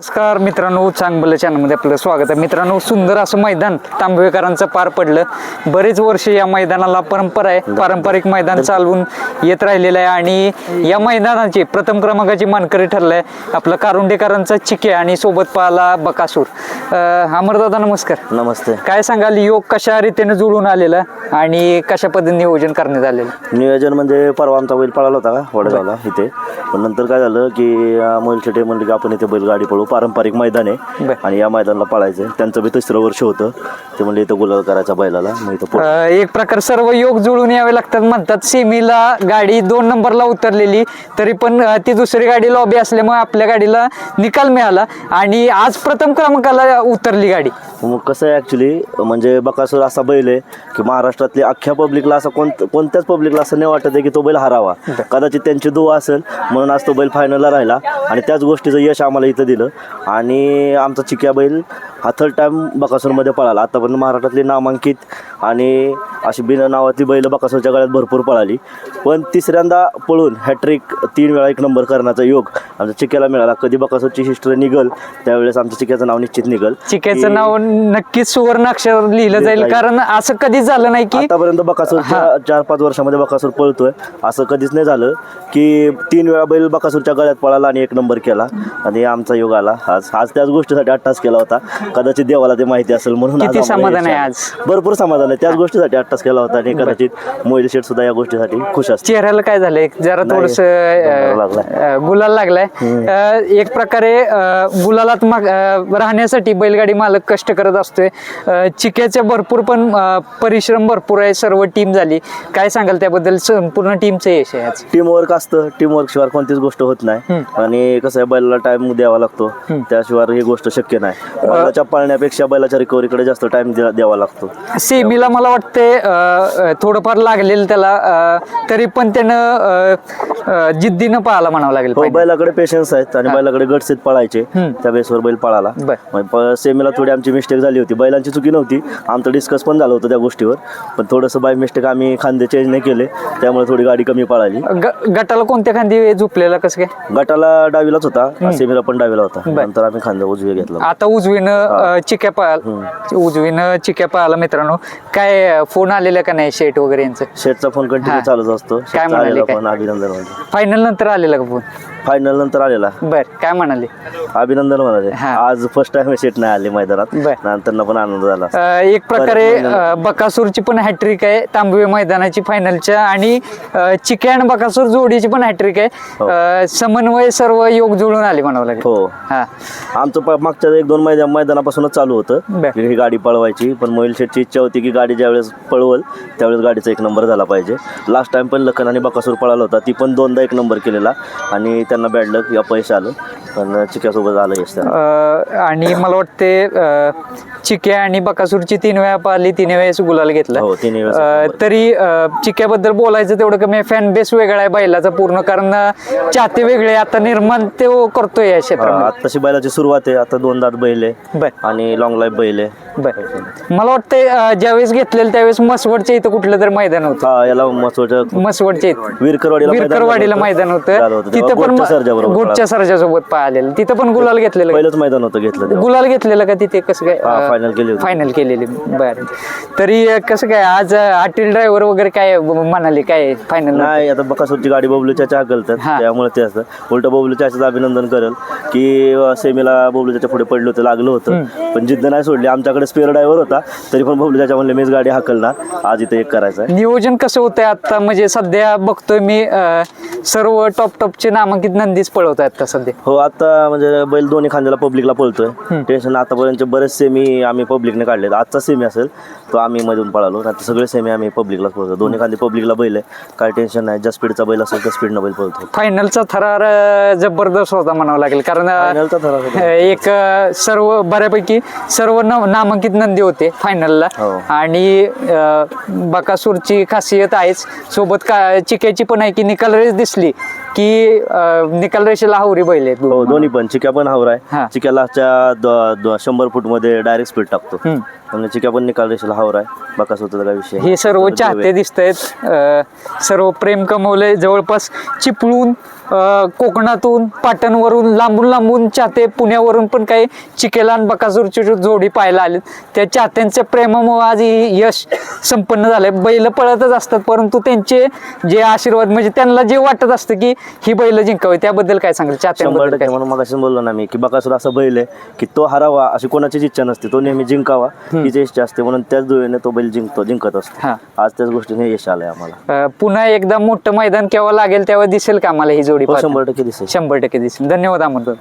नमस्कार मित्रांनो चांगलं चॅनलमध्ये आपलं स्वागत आहे. मित्रांनो सुंदर असं मैदान तांबवेकरांचं पार पडलं. बरेच वर्ष या मैदानाला परंपरा आहे. पारंपरिक मैदान चालवून येत राहिलेलं आहे आणि या मैदानाची प्रथम क्रमांकाची मानकरी ठरलाय आपलं कारुंडेकरांचा चिके आणि सोबत पाहला बकासूर. अमरदादा नमस्कार. नमस्ते. काय सांगाल? योग कशा रीतीने जुळून आलेला आणि कशा पद्धतीने नियोजन करण्यात आलेलं? नियोजन म्हणजे परवा आमचा बैल पळाला होता का? वडगावला इथे. पण नंतर काय झालं की मोईल शेटे म्हणले की आपण इथे बैलगाडी पळू. पारंपरिक मैदान आहे. बर. आणि या मैदानाला पळायचं आहे. त्यांचं बी तिसरं वर्ष होतं. ते म्हणले इथं गुलाल करायचा बैलाला मग इथं अं, एक प्रकार सर्व योग जुळून यावे लागतात म्हणतात. सेमीला गाडी दोन नंबरला उतरलेली तरी पण अं, ती दुसरी गाडी लॉबी असल्यामुळे आपल्या गाडीला निकाल मिळाला. आणि आज प्रथम क्रमांकाला उतरली गाडी. मग कसं आहे ॲक्च्युली म्हणजे बकासूर असा बैल आहे की महाराष्ट्रातल्या अख्ख्या पब्लिकला असं कोण कोणत्याच पब्लिकला असं नाही वाटत आहे की तो बैल हरावा. कदाचित त्यांची दुवा असेल म्हणून आज तो बैल फायनलला राहिला. आणि त्याच गोष्टीचं यश आम्हाला इथं दिलं. आणि आमचा चिक्या बैल हा थर्ड टाईम बकासूरमध्ये पळाला. आतापर्यंत महाराष्ट्रातली नामांकित आणि अशी बिना नावातली बैल बकासूरच्या गळ्यात भरपूर पळाली. पण तिसऱ्यांदा पळून हॅट्रिक तीन वेळा एक नंबर करण्याचा योग आमच्या चिक्याला मिळाला. कधी बकासूरची हिस्ट्री निघल त्यावेळेस आमच्या चिक्याचं नाव निश्चित निघल. चिक्याचं नाव नक्कीच सुवर्ण अक्षर लिहिलं जाईल. कारण असं कधीच झालं नाही की आतापर्यंत बकासूरच्या चार पाच वर्षामध्ये बकासूर पळतोय. असं कधीच नाही झालं की तीन वेळा बैल बकासूरच्या गळ्यात पळाला आणि एक नंबर केला. आणि आमचा योग आला. आज आज त्याच गोष्टीसाठी अट्टास केला होता. कदाचित देवाला ते माहिती असेल म्हणून समाधान आहे. आज? भरपूर समाधान आहे. त्याच गोष्टीसाठी अट्टास केला होता आणि कदाचित मोहिल शेठ सुद्धा या गोष्टीसाठी खुश असते चेहऱ्याला काय झालंय? जरा थोडस. गुलाल लागलाय. एक प्रकारे गुलालात राहण्यासाठी बैलगाडी मालक कष्ट करत असतोय. चिक्याचे भरपूर पण परिश्रम भरपूर आहे. सर्व टीम झाली. काय सांगाल त्याबद्दल? संपूर्ण टीमचं यश आहे आज टीम वर्क असतं. टीम वर्क शिवाय कोणतीच गोष्ट होत नाही. आणि कसं आहे बैलाला टाइम द्यावा लागतो. त्याशिवाय ही गोष्ट शक्य नाही. बैलाच्या पाळण्यापेक्षा बैलाच्या रिकव्हरीकडे जास्त टाइम द्यावा लागतो. सेमीला मला वाटते अं, अं, थोडंफार लागलेलं त्याला तरी पण त्यानं जिद्दीनं पाहायला म्हणावं लागेल हो. बैलाकडे पेशन्स आहेत आणि बैलाकडे गटसेत पळायचे. त्या बेसवर बैल पळाला. सेमीला थोडी आमची मिस्टेक झाली होती. बैलांची चुकी नव्हती. आमचं डिस्कस पण झालं होतं त्या गोष्टीवर. पण थोडंसं बाय मिस्टेक आम्ही खांदे चेंज नाही केले. त्यामुळे थोडी गाडी कमी पळाली. ग- गटाला कोणत्या खांदी झोपलेला कसं काय? गटाला डावीलाच होता. सेमीला पण डावीला होता. नंतर आम्ही खांदा उजवे घेतला. आता उजवीनं अं, चिक्या पाहाल उजवीनं चिक्या पाहायला मित्रांनो. काय फोन आलेला का नाही शेट वगैरे यांचं? शेटचा फोन कंटिन्यू चालूच असतो. शेटचा म्हणाले आलेला काय? फोन अभिनंदन म्हणजे फायनल नंतर आलेला का फोन? फायनल नंतर आलेला. बर काय म्हणाले? अभिनंदन म्हणाले. हा. आज फर्स्ट टाइम शेट नाही आले मैदानात. बर. नंतर पण आनंद झाला. अं, एक प्रकारे अं, बकासूरची पण हॅट्रिक आहे तांबवे मैदानाची फायनलच्या आणि अं, चिक्या आणि बकासूर जोडीची पण हॅट्रिक आहे. अं, समन्वय सर्व योग जुळून आले म्हणावं लागेल. हो. हा. आमचं प- मागच्या एक दोन मैदान मैदानापासूनच चालू होतं. बर. की ही गाडी पळवायची पण मोहिल शेटची इच्छा होती की गाडी ज्यावेळेस पळवल त्यावेळेस गाडीचा एक नंबर झाला पाहिजे. लास्ट टाइम पण लखन आणि बकासूर पळाला होता ती पण दोनदा एक नंबर केलेला आणि त्यांना बॅड लक अपयश आलं. पण चिक्यासोबत आलं यश त्यांना. अं, आणि मला वाटते अं, चिक्या आणि बकासूरची तीन वेळा पाहिली तीन वेळेस गुलाल घेतला. हो, वेळेस अं. तरी अं, चिक्याबद्दल बोलायचं तेवढं कमी फॅन बेस वेगळा आहे बैलाचा पूर्ण कारण अं, चाहते वेगळे आता निर्माण ते करतोय या क्षेत्रामध्ये. आत्ताशी बैलाची सुरुवात आहे. आता दोन दात बैल आहे बर. आणि लॉंग लाईफ बैल आहे. बर. मला वाटते अं, ज्यावेळेस घेतलेलं त्यावेळेस मसवडच्या इथं कुठलं तर मैदान होतं. हा याला मसवडच्या इथं. विरकरवाडीला मैदान विरकरवाडीला झालं मैदान झालं होतं. होतं. तिथं तेव्हा पण गोटच्या सर्जाबरोबर गोटच्या सरच्या सोबत पाहिलेलं तिथं पण गुलाल घेतलेलं पहिलंच मैदान होतं घेतलं तेव्हा. गुलाल घेतलेलं का तिथे? कसं काय? Final केली. फायनल केलेली बरं. तरी कसं काय आज आटील ड्रायव्हर वगैरे काय म्हणाले? काय फायनल नाही आता बकासूरची गाडी बबलूच्या हा. त्यामुळे ते असतं उलट बबलूच्या अभिनंदन करेल. की सेमीला बबलूच्या पुढे पडलं होतं लागलं होतं. पण जिद्द नाही सोडली. आमच्याकडे स्पेअर ड्रायव्हर होता. तरी पण बबलूच्या म्हणले मीच गाडी हाकलणार. आज इथे एक करायचं नियोजन कसं होतंय आता? म्हणजे सध्या बघतोय मी सर्व टॉप टॉपचे नामांकित नंदीच पळवत आहेत सध्या? हो आता म्हणजे बैल दोन्ही खांद्याला पब्लिकला पळतोय. टेन्शन आतापर्यंत बरेच सेमी आम्ही पब्लिकने काढले आजचा सेमी असेल तो आम्ही मधून पळालो. आता सगळे सेमी आम्ही पब्लिकलाच पळतो दोन्ही खांदे पब्लिकला बैल आहे काय टेन्शन नाही. ज्या स्पीडचा बैल असेल त्या स्पीडनं बैल पळतो फायनलचा थरार जबरदस्त होता म्हणावं लागेल. कारण. एक सर्व बऱ्यापैकी सर्व नामांकित नंदी होते फायनलला हो. आणि बकासूरची खासियत आहेच. सोबत का चिक्याची पण आहे की निकाल रेस दिसली की निकाल रेषेला हावरी बैल आहेत हो दोन्ही पण चिक्या पण हावर. आहे चिक्याला शंभर फूटमध्ये डायरेक्ट स्पीड टाकतो. म्हणजे पण निकाल रेषेला हावर आहे. बकासूरचा काय विषय हे सर्व चाहते. दिसत आहेत सर्व प्रेम कमवले जवळपास चिपळून कोकणातून पाटणवरून लांबून लांबून चाहते. पुण्यावरून पण काही चिकेला आणि बकासूरची जोडी पाहायला आले त्या चाहत्यांच्या प्रेमामुळे आज ही यश संपन्न झालंय. बैल पळतच असतात परंतु त्यांचे जे आशीर्वाद म्हणजे त्यांना जे वाटत असतं की ही बैल जिंकावी त्याबद्दल काय सांगाल? शंभर चाहत्यांबद्दल काय म्हणून मग बोललो ना मी की बकासूर असा बैल आहे की तो हरावा अशी कोणाचीच इच्छा नसते तो नेहमी जिंकावा. हीच इच्छा असते म्हणून त्याच दुवेने तो बैल जिंकतो जिंकत असतो. हा. आज त्याच गोष्टीने यश आलंय आम्हाला. अ, पुन्हा एकदा मोठं मैदान केव्हा लागेल तेव्हा दिसेल का आम्हाला ही जोडी हो? शंभर टक्के दिसेल. शंभर टक्के दिसेल. धन्यवाद आमंत्रण